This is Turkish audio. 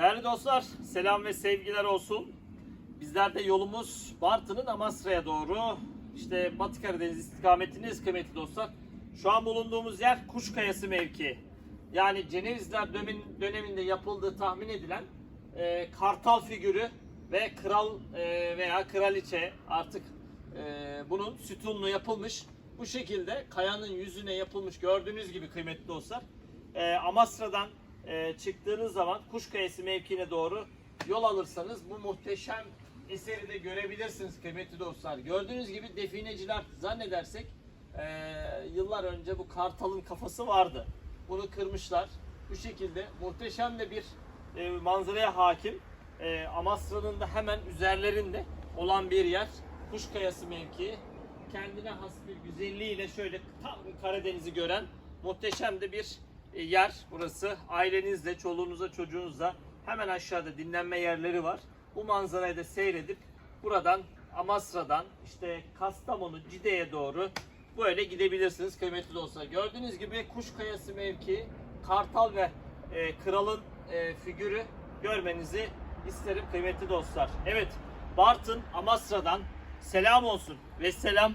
Değerli dostlar, selam ve sevgiler olsun. Bizler de yolumuz Bartın'ın Amasra'ya doğru. İşte Batı Karadeniz istikametiniz kıymetli dostlar. Şu an bulunduğumuz yer Kuşkayası mevki. Yani Cenevizler dönemin- döneminde yapıldığı tahmin edilen e, kartal figürü ve kral e, veya kraliçe artık e, bunun sütunlu yapılmış. Bu şekilde kayanın yüzüne yapılmış gördüğünüz gibi kıymetli dostlar. E, Amasra'dan e, çıktığınız zaman Kuşkayası mevkiine doğru yol alırsanız bu muhteşem eseri de görebilirsiniz kıymetli dostlar. Gördüğünüz gibi defineciler zannedersek e, yıllar önce bu kartalın kafası vardı. Bunu kırmışlar. Bu şekilde muhteşem de bir e, manzaraya hakim. E, Amasra'nın da hemen üzerlerinde olan bir yer. Kuşkayası mevkii. Kendine has bir güzelliğiyle şöyle tam Karadeniz'i gören muhteşem de bir yer burası. Ailenizle, çoluğunuzla, çocuğunuzla hemen aşağıda dinlenme yerleri var. Bu manzarayı da seyredip buradan Amasra'dan işte Kastamonu, Cide'ye doğru böyle gidebilirsiniz kıymetli dostlar. Gördüğünüz gibi Kuşkayası mevki, Kartal ve e, Kral'ın e, figürü görmenizi isterim kıymetli dostlar. Evet, Bartın Amasra'dan selam olsun ve selam